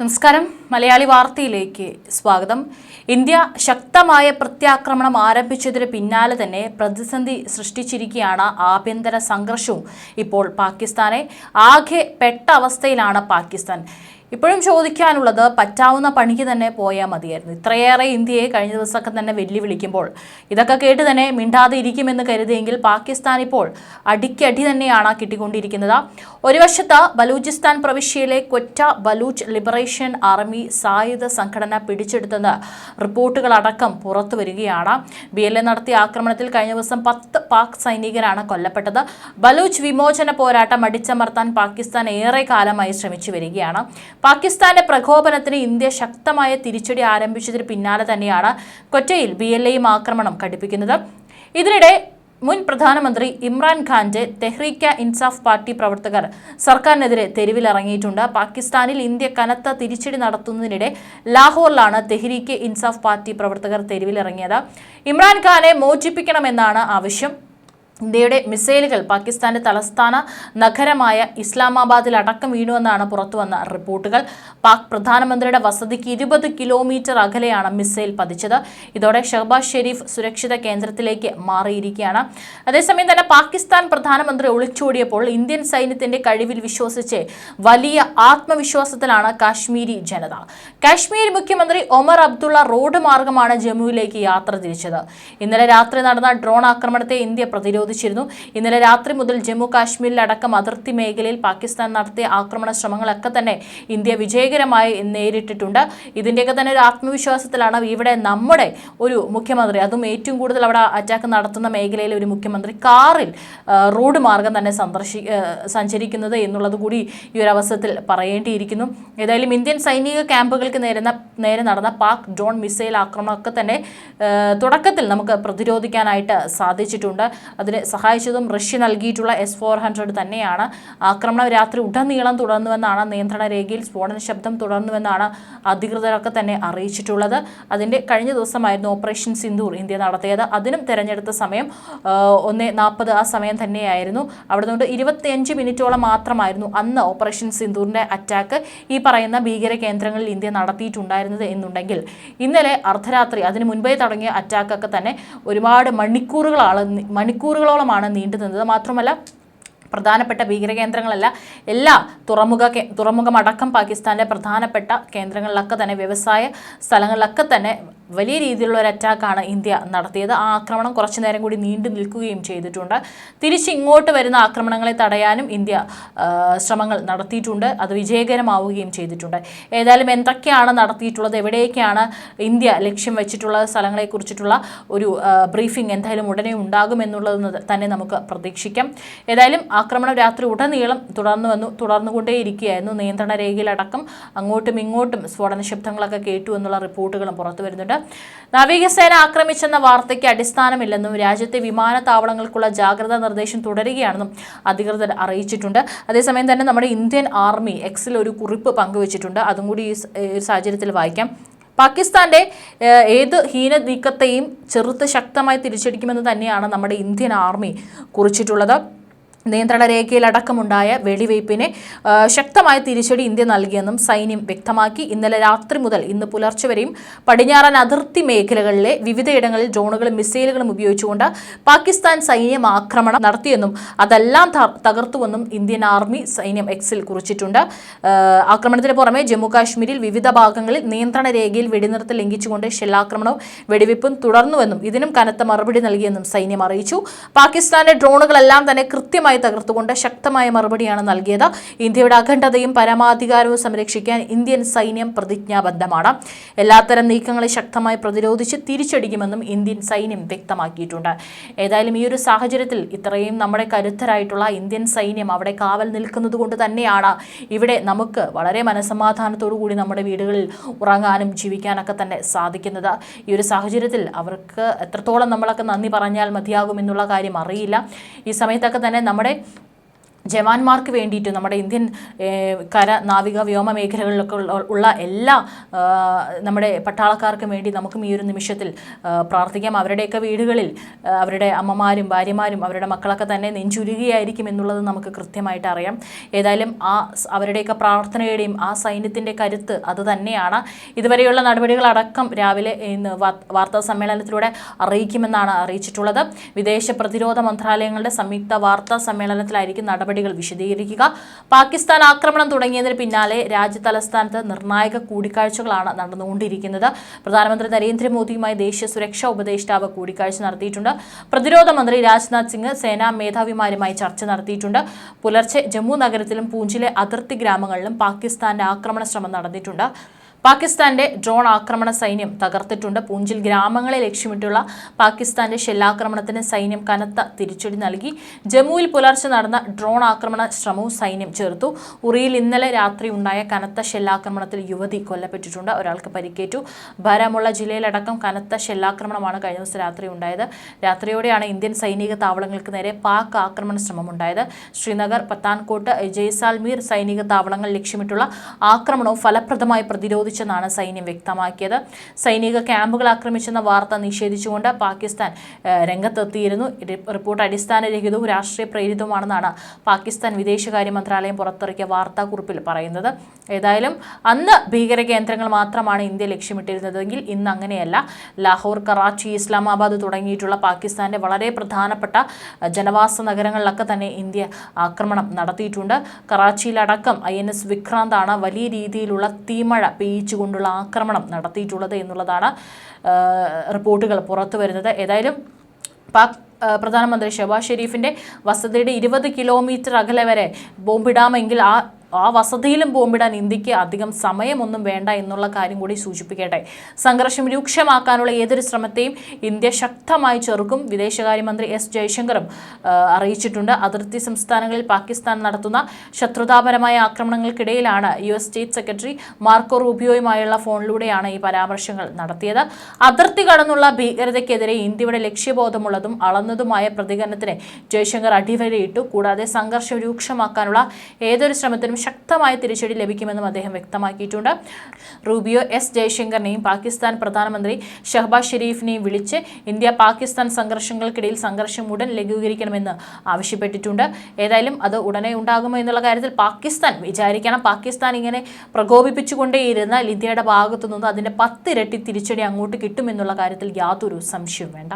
നമസ്കാരം. മലയാളി വാർത്തയിലേക്ക് സ്വാഗതം. ഇന്ത്യ ശക്തമായ പ്രത്യാക്രമണം ആരംഭിച്ചതിന് പിന്നാലെ തന്നെ പ്രതിസന്ധി സൃഷ്ടിച്ചിരിക്കുകയാണ് ആഭ്യന്തര സംഘർഷവും. ഇപ്പോൾ പാകിസ്ഥാനെ ആകെ പെട്ട അവസ്ഥയിലാണ് പാകിസ്ഥാൻ. ഇപ്പോഴും ചോദിക്കാനുള്ളത് പറ്റാവുന്ന പണിക്ക് തന്നെ പോയാൽ മതിയായിരുന്നു. ഇത്രയേറെ ഇന്ത്യയെ കഴിഞ്ഞ ദിവസമൊക്കെ തന്നെ വെല്ലുവിളിക്കുമ്പോൾ. ഇതൊക്കെ കേട്ട് തന്നെ മിണ്ടാതെ ഇരിക്കുമെന്ന് കരുതിയെങ്കിൽ പാകിസ്ഥാൻ ഇപ്പോൾ അടിക്കടി തന്നെയാണ് കിട്ടിക്കൊണ്ടിരിക്കുന്നത്. ഒരു വശത്ത് ബലൂചിസ്ഥാൻ പ്രവിശ്യയിലെ കൊറ്റ ബലൂച്ച് ലിബറേഷൻ ആർമി സായുധ സംഘടന പിടിച്ചെടുത്തെന്ന് റിപ്പോർട്ടുകളടക്കം പുറത്തു വരികയാണ്. ബി എൽ എ നടത്തിയ ആക്രമണത്തിൽ കഴിഞ്ഞ ദിവസം പത്ത് പാക് സൈനികരാണ് കൊല്ലപ്പെട്ടത്. ബലൂച്ച് വിമോചന പോരാട്ടം അടിച്ചമർത്താൻ പാകിസ്ഥാൻ ഏറെ കാലമായി ശ്രമിച്ചു വരികയാണ്. പാകിസ്ഥാന്റെ പ്രകോപനത്തിന് ഇന്ത്യ ശക്തമായ തിരിച്ചടി ആരംഭിച്ചതിന് പിന്നാലെ തന്നെയാണ് കൊറ്റയിൽ ബി എൽ എയും ആക്രമണം ഘടിപ്പിക്കുന്നത്. ഇതിനിടെ മുൻ പ്രധാനമന്ത്രി ഇമ്രാൻഖാന്റെ തെഹ്രീക്ക ഇൻസാഫ് പാർട്ടി പ്രവർത്തകർ സർക്കാരിനെതിരെ തെരുവിലിറങ്ങിയിട്ടുണ്ട്. പാകിസ്ഥാനിൽ ഇന്ത്യ കനത്ത തിരിച്ചടി നടത്തുന്നതിനിടെ ലാഹോറിലാണ് തെഹ്രീക്ക് ഇൻസാഫ് പാർട്ടി പ്രവർത്തകർ തെരുവിലിറങ്ങിയത്. ഇമ്രാൻഖാനെ മോചിപ്പിക്കണമെന്നാണ് ആവശ്യം. ഇന്ത്യയുടെ മിസൈലുകൾ പാകിസ്ഥാന്റെ തലസ്ഥാന നഗരമായ ഇസ്ലാമാബാദിൽ അടക്കം വീണുവെന്നാണ് പുറത്തുവന്ന റിപ്പോർട്ടുകൾ. പാക് പ്രധാനമന്ത്രിയുടെ വസതിക്ക് ഇരുപത് കിലോമീറ്റർ അകലെയാണ് മിസൈൽ പതിച്ചത്. ഇതോടെ ഷഹബാസ് ഷെരീഫ് സുരക്ഷിത കേന്ദ്രത്തിലേക്ക് മാറിയിരിക്കുകയാണ്. അതേസമയം തന്നെ പാകിസ്ഥാൻ പ്രധാനമന്ത്രി ഒളിച്ചോടിയപ്പോൾ ഇന്ത്യൻ സൈന്യത്തിന്റെ കഴിവിൽ വിശ്വസിച്ച് വലിയ ആത്മവിശ്വാസത്തിലാണ് കാശ്മീരി ജനത. കാശ്മീർ മുഖ്യമന്ത്രി ഒമർ അബ്ദുള്ള റോഡ് മാർഗമാണ് ജമ്മുവിലേക്ക് യാത്ര തിരിച്ചത്. ഇന്നലെ രാത്രി നടന്ന ഡ്രോൺ ആക്രമണത്തെ ഇന്ത്യ പ്രതിരോധിച്ചിരുന്നു ഇന്നലെ രാത്രി മുതൽ ജമ്മു കാശ്മീരിലടക്കം അതിർത്തി മേഖലയിൽ പാകിസ്ഥാൻ നടത്തിയ ആക്രമണ ശ്രമങ്ങളൊക്കെ തന്നെ ഇന്ത്യ വിജയകരമായി നേരിട്ടിട്ടുണ്ട്. ഇതിന്റെയൊക്കെ തന്നെ ഒരു ആത്മവിശ്വാസത്തിലാണ് ഇവിടെ നമ്മുടെ ഒരു മുഖ്യമന്ത്രി അതും ഏറ്റവും കൂടുതൽ അവിടെ അറ്റാക്ക് നടത്തുന്ന മേഖലയിലെ ഒരു മുഖ്യമന്ത്രി കാറിൽ റോഡ് മാർഗം തന്നെ സന്ദർശി സഞ്ചരിക്കുന്നത് എന്നുള്ളത് കൂടി ഈ ഒരു അവസരത്തിൽ പറയേണ്ടിയിരിക്കുന്നു. ഏതായാലും ഇന്ത്യൻ സൈനിക ക്യാമ്പുകൾക്ക് നേരുന്ന നേരെ നടന്ന പാക് ഡ്രോൺ മിസൈൽ ആക്രമണമൊക്കെ തന്നെ തുടക്കത്തിൽ നമുക്ക് പ്രതിരോധിക്കാനായിട്ട് സാധിച്ചിട്ടുണ്ട്. അതിന് സഹായിച്ചതും റഷ്യ നൽകിയിട്ടുള്ള എസ് ഫോർ ഹൺഡ്രഡ് തന്നെയാണ്. ആക്രമണം രാത്രി ഉടനീളം തുടർന്നുവെന്നാണ് നിയന്ത്രണ രേഖയിൽ സ്ഫോടന ശബ്ദം തുടർന്നുവെന്നാണ് അധികൃതരൊക്കെ തന്നെ അറിയിച്ചിട്ടുള്ളത്. അതിന്റെ കഴിഞ്ഞ ദിവസമായിരുന്നു ഓപ്പറേഷൻ സിന്ധൂർ ഇന്ത്യ നടത്തിയത്. അതിനും തെരഞ്ഞെടുത്ത സമയം ഒന്ന് നാൽപ്പത് ആ സമയം തന്നെയായിരുന്നു. അവിടെ നിന്നുകൊണ്ട് ഇരുപത്തിയഞ്ച് മിനിറ്റോളം മാത്രമായിരുന്നു അന്ന് ഓപ്പറേഷൻ സിന്ധൂറിന്റെ അറ്റാക്ക് ഈ പറയുന്ന ഭീകര കേന്ദ്രങ്ങളിൽ ഇന്ത്യ നടത്തിയിട്ടുണ്ടായിരുന്നത് എന്നുണ്ടെങ്കിൽ. ഇന്നലെ അർദ്ധരാത്രി അതിന് മുൻപേ തുടങ്ങിയ അറ്റാക്കൊക്കെ തന്നെ ഒരുപാട് മണിക്കൂറുകളാണ് മണിക്കൂറുകളോളമാണ് നീണ്ടു നിന്നത് മാത്രമല്ല പ്രധാനപ്പെട്ട ഭീകരകേന്ദ്രങ്ങളല്ല എല്ലാ തുറമുഖ തുറമുഖമടക്കം പാകിസ്ഥാന്റെ പ്രധാനപ്പെട്ട കേന്ദ്രങ്ങളിലൊക്കെ തന്നെ വ്യവസായ സ്ഥലങ്ങളിലൊക്കെ തന്നെ വലിയ രീതിയിലുള്ള ഒരു അറ്റാക്കാണ് ഇന്ത്യ നടത്തിയത്. ആ ആക്രമണം കുറച്ചു നേരം കൂടി നീണ്ടു നിൽക്കുകയും ചെയ്തിട്ടുണ്ട്. തിരിച്ച് ഇങ്ങോട്ട് വരുന്ന ആക്രമണങ്ങളെ തടയാനും ഇന്ത്യ ശ്രമങ്ങൾ നടത്തിയിട്ടുണ്ട്. അത് വിജയകരമാവുകയും ചെയ്തിട്ടുണ്ട്. ഏതായാലും എന്തൊക്കെയാണ് നടത്തിയിട്ടുള്ളത്? എവിടെയൊക്കെയാണ് ഇന്ത്യ ലക്ഷ്യം വെച്ചിട്ടുള്ള സ്ഥലങ്ങളെക്കുറിച്ചിട്ടുള്ള ഒരു ബ്രീഫിംഗ് എന്തായാലും ഉടനെ ഉണ്ടാകുമെന്നുള്ളത് തന്നെ നമുക്ക് പ്രതീക്ഷിക്കാം. ഏതായാലും ആക്രമണം രാത്രി ഉടനീളം തുടർന്നു വന്നു. തുടർന്നുകൊണ്ടേയിരിക്കുകയായിരുന്നു നിയന്ത്രണ രേഖയിലടക്കം. അങ്ങോട്ടും ഇങ്ങോട്ടും സ്ഫോടന ശബ്ദങ്ങളൊക്കെ കേട്ടു എന്നുള്ള റിപ്പോർട്ടുകളും പുറത്തു വരുന്നുണ്ട്. നാവികസേന ആക്രമിച്ചെന്ന വാർത്തയ്ക്ക് അടിസ്ഥാനമില്ലെന്നും രാജ്യത്തെ വിമാനത്താവളങ്ങൾക്കുള്ള ജാഗ്രതാ നിർദ്ദേശം തുടരുകയാണെന്നും അധികൃതർ അറിയിച്ചിട്ടുണ്ട്. അതേസമയം തന്നെ നമ്മുടെ ഇന്ത്യൻ ആർമി എക്സിൽ ഒരു കുറിപ്പ് പങ്കുവച്ചിട്ടുണ്ട്. അതും കൂടി ഈ സാഹചര്യത്തിൽ വായിക്കാം. പാകിസ്ഥാന്റെ ഏത് ഹീന നീക്കത്തെയും ചെറുത്ത് ശക്തമായി തിരിച്ചടിക്കുമെന്ന് തന്നെയാണ് നമ്മുടെ ഇന്ത്യൻ ആർമി കുറിച്ചിട്ടുള്ളത്. നിയന്ത്രണ രേഖയിലടക്കമുണ്ടായ വെടിവയ്പ്പിനെ ശക്തമായ തിരിച്ചടി ഇന്ത്യ നൽകിയെന്നും സൈന്യം വ്യക്തമാക്കി. ഇന്നലെ രാത്രി മുതൽ ഇന്ന് പുലർച്ചെ വരെയും പടിഞ്ഞാറൻ അതിർത്തി മേഖലകളിലെ വിവിധയിടങ്ങളിൽ ഡ്രോണുകളും മിസൈലുകളും ഉപയോഗിച്ചുകൊണ്ട് പാകിസ്ഥാൻ സൈന്യം ആക്രമണം നടത്തിയെന്നും അതെല്ലാം തകർത്തുവെന്നും ഇന്ത്യൻ ആർമി സൈന്യം എക്സിൽ കുറിച്ചിട്ടുണ്ട്. ആക്രമണത്തിന് പുറമെ ജമ്മു കാശ്മീരിൽ വിവിധ ഭാഗങ്ങളിൽ നിയന്ത്രണ രേഖയിൽ വെടിനിർത്തൽ ലംഘിച്ചുകൊണ്ട് ഷെല്ലാക്രമണവും വെടിവയ്പും തുടർന്നുവെന്നും ഇതിനും കനത്ത മറുപടി നൽകിയെന്നും സൈന്യം അറിയിച്ചു. പാകിസ്ഥാന്റെ ഡ്രോണുകളെല്ലാം തന്നെ കൃത്യമായി തകർത്തുകൊണ്ട് ശക്തമായ മറുപടിയാണ് നൽകിയത്. ഇന്ത്യയുടെ അഖണ്ഡതയും പരമാധികാരവും സംരക്ഷിക്കാൻ ഇന്ത്യൻ സൈന്യം പ്രതിജ്ഞാബദ്ധമാണ്. എല്ലാത്തരം നീക്കങ്ങളെ ശക്തമായി പ്രതിരോധിച്ച് തിരിച്ചടിക്കുമെന്നും ഇന്ത്യൻ സൈന്യം വ്യക്തമാക്കിയിട്ടുണ്ട്. ഏതായാലും ഈ ഒരു സാഹചര്യത്തിൽ ഇത്രയും നമ്മുടെ കരുത്തരായിട്ടുള്ള ഇന്ത്യൻ സൈന്യം അവിടെ കാവൽ നിൽക്കുന്നത് കൊണ്ട് തന്നെയാണ് ഇവിടെ നമുക്ക് വളരെ മനസമാധാനത്തോടു കൂടി നമ്മുടെ വീടുകളിൽ ഉറങ്ങാനും ജീവിക്കാനൊക്കെ തന്നെ സാധിക്കുന്നത്. ഈ ഒരു സാഹചര്യത്തിൽ അവർക്ക് എത്രത്തോളം നമ്മളൊക്കെ നന്ദി പറഞ്ഞാൽ മതിയാകുമെന്നുള്ള കാര്യം അറിയില്ല. ഈ സമയത്തൊക്കെ തന്നെ നമ്മുടെ ജവാന്മാർക്ക് വേണ്ടിയിട്ട് നമ്മുടെ ഇന്ത്യൻ കര നാവിക വ്യോമ മേഖലകളിലൊക്കെ ഉള്ള- എല്ലാ നമ്മുടെ പട്ടാളക്കാർക്കും വേണ്ടി നമുക്കും ഈ ഒരു നിമിഷത്തിൽ പ്രാർത്ഥിക്കാം. അവരുടെയൊക്കെ വീടുകളിൽ അവരുടെ അമ്മമാരും ഭാര്യമാരും അവരുടെ മക്കളൊക്കെ തന്നെ നെഞ്ചുരുകയായിരിക്കും എന്നുള്ളത് നമുക്ക് കൃത്യമായിട്ട് അറിയാം. ഏതായാലും ആ അവരുടെയൊക്കെ പ്രാർത്ഥനയുടെയും ആ സൈന്യത്തിന്റെ കരുത്ത് അത് തന്നെയാണ്. ഇതുവരെയുള്ള നടപടികളടക്കം രാവിലെ ഇന്ന് വാർത്താ സമ്മേളനത്തിലൂടെ അറിയിക്കുമെന്നാണ് അറിയിച്ചിട്ടുള്ളത്. വിദേശ പ്രതിരോധ മന്ത്രാലയങ്ങളുടെ സംയുക്ത വാർത്താ സമ്മേളനത്തിലായിരിക്കും നടപടികൾ വിശദീകരിക്കുക. പാകിസ്ഥാൻ ആക്രമണം തുടങ്ങിയതിന് പിന്നാലെ രാജ്യ തലസ്ഥാനത്ത് നിർണായക കൂടിക്കാഴ്ചകളാണ് നടന്നുകൊണ്ടിരിക്കുന്നത്. പ്രധാനമന്ത്രി നരേന്ദ്രമോദിയുമായി ദേശീയ സുരക്ഷാ ഉപദേഷ്ടാവ് കൂടിക്കാഴ്ച നടത്തിയിട്ടുണ്ട്. പ്രതിരോധ മന്ത്രി രാജ്നാഥ് സിംഗ് സേനാ മേധാവിമാരുമായി ചർച്ച നടത്തിയിട്ടുണ്ട്. പുലർച്ചെ ജമ്മു നഗരത്തിലും പൂഞ്ചിലെ അതിർത്തി ഗ്രാമങ്ങളിലും പാകിസ്ഥാന്റെ ആക്രമണ ശ്രമം നടന്നിട്ടുണ്ട്. പാകിസ്ഥാന്റെ ഡ്രോൺ ആക്രമണ സൈന്യം തകർത്തിട്ടുണ്ട്. പൂഞ്ചിൽ ഗ്രാമങ്ങളെ ലക്ഷ്യമിട്ടുള്ള പാകിസ്ഥാന്റെ ഷെല്ലാക്രമണത്തിന് സൈന്യം കനത്ത തിരിച്ചടി നൽകി. ജമ്മുവിൽ പുലർച്ചെ നടന്ന ഡ്രോൺ ആക്രമണ ശ്രമവും സൈന്യം ചേർത്തു ഉറിയിൽ ഇന്നലെ രാത്രി ഉണ്ടായ കനത്ത ഷെല്ലാക്രമണത്തിൽ യുവതി കൊല്ലപ്പെട്ടിട്ടുണ്ട്. ഒരാൾക്ക് പരിക്കേറ്റു. ബാരാമുള്ള ജില്ലയിലടക്കം കനത്ത ഷെല്ലാക്രമണമാണ് കഴിഞ്ഞ ദിവസം രാത്രി ഉണ്ടായത്. രാത്രിയോടെയാണ് ഇന്ത്യൻ സൈനിക താവളങ്ങൾക്ക് നേരെ പാക് ആക്രമണ ശ്രമമുണ്ടായത്. ശ്രീനഗർ പത്താൻകോട്ട് ജയ്സാൽമീർ സൈനിക താവളങ്ങൾ ലക്ഷ്യമിട്ടുള്ള ആക്രമണവും ഫലപ്രദമായി പ്രതിരോധിച്ചെന്നാണ് സൈന്യം വ്യക്തമാക്കിയത്. സൈനിക ക്യാമ്പുകൾ ആക്രമിച്ചെന്ന വാർത്ത നിഷേധിച്ചുകൊണ്ട് പാകിസ്ഥാൻ രംഗത്തെത്തിയിരുന്നു. റിപ്പോർട്ട് അടിസ്ഥാനരഹിതവും രാഷ്ട്രീയ പ്രേരിതവുമാണെന്നാണ് പാകിസ്ഥാൻ വിദേശകാര്യ മന്ത്രാലയം പുറത്തിറക്കിയ വാർത്താക്കുറിപ്പിൽ പറയുന്നത്. ഏതായാലും അന്ന് ഭീകര കേന്ദ്രങ്ങൾ മാത്രമാണ് ഇന്ത്യ ലക്ഷ്യമിട്ടിരുന്നതെങ്കിൽ ഇന്ന് അങ്ങനെയല്ല. ലാഹോർ കറാച്ചി ഇസ്ലാമാബാദ് തുടങ്ങിയിട്ടുള്ള പാകിസ്ഥാന്റെ വളരെ പ്രധാനപ്പെട്ട ജനവാസ നഗരങ്ങളിലൊക്കെ തന്നെ ഇന്ത്യ ആക്രമണം നടത്തിയിട്ടുണ്ട്. കറാച്ചിയിലടക്കം ഐ എൻ എസ് വിക്രാന്താണ് വലിയ രീതിയിലുള്ള തീമഴ പെയ്യിച്ചുകൊണ്ടുള്ള ആക്രമണം നടത്തിയിട്ടുള്ളത് എന്നുള്ളതാണ് റിപ്പോർട്ടുകൾ പുറത്തു വരുന്നത്. ഏതായാലും പാക് പ്രധാനമന്ത്രി ഷെബാസ് ഷെരീഫിന്റെ വസതിയുടെ ഇരുപത് കിലോമീറ്റർ അകലെ വരെ ബോംബിടാമെങ്കിൽ ആ ആ വസതിയിലും ബോംബിടാൻ ഇന്ത്യയ്ക്ക് അധികം സമയമൊന്നും വേണ്ട എന്നുള്ള കാര്യം കൂടി സൂചിപ്പിക്കട്ടെ. സംഘർഷം രൂക്ഷമാക്കാനുള്ള ഏതൊരു ശ്രമത്തെയും ഇന്ത്യ ശക്തമായി ചെറുക്കും വിദേശകാര്യമന്ത്രി എസ് ജയശങ്കറും അറിയിച്ചിട്ടുണ്ട്. അതിർത്തി സംസ്ഥാനങ്ങളിൽ പാകിസ്ഥാൻ നടത്തുന്ന ശത്രുതാപരമായ ആക്രമണങ്ങൾക്കിടയിലാണ് U S state secretary Marco റൂബിയോയുമായുള്ള ഫോണിലൂടെയാണ് ഈ പരാമർശങ്ങൾ നടത്തിയത്. അതിർത്തി കടന്നുള്ള ഭീകരതയ്ക്കെതിരെ ഇന്ത്യയുടെ ലക്ഷ്യബോധമുള്ളതും അളന്നതുമായ പ്രതികരണത്തിന് ജയശങ്കർ അടിവരയിട്ടു. കൂടാതെ സംഘർഷം രൂക്ഷമാക്കാനുള്ള ഏതൊരു ശ്രമത്തിനും ശക്തമായ തിരിച്ചടി ലഭിക്കുമെന്നും അദ്ദേഹം വ്യക്തമാക്കിയിട്ടുണ്ട്. റൂബിയോ എസ് ജയശങ്കറിനെയും പാകിസ്ഥാൻ പ്രധാനമന്ത്രി ഷഹബാസ് ഷെരീഫിനെയും വിളിച്ച് ഇന്ത്യ പാകിസ്ഥാൻ സംഘർഷങ്ങൾക്കിടയിൽ സംഘർഷം ഉടൻ ലഘൂകരിക്കണമെന്ന് ആവശ്യപ്പെട്ടിട്ടുണ്ട്. ഏതായാലും അത് ഉടനെ ഉണ്ടാകുമോ എന്നുള്ള കാര്യത്തിൽ പാകിസ്ഥാൻ വിചാരിക്കണം. പാകിസ്ഥാൻ ഇങ്ങനെ പ്രകോപിപ്പിച്ചുകൊണ്ടേയിരുന്നാൽ ഇന്ത്യയുടെ ഭാഗത്തുനിന്ന് അതിന്റെ പത്തിരട്ടി തിരിച്ചടി അങ്ങോട്ട് കിട്ടുമെന്നുള്ള കാര്യത്തിൽ യാതൊരു സംശയവും വേണ്ട.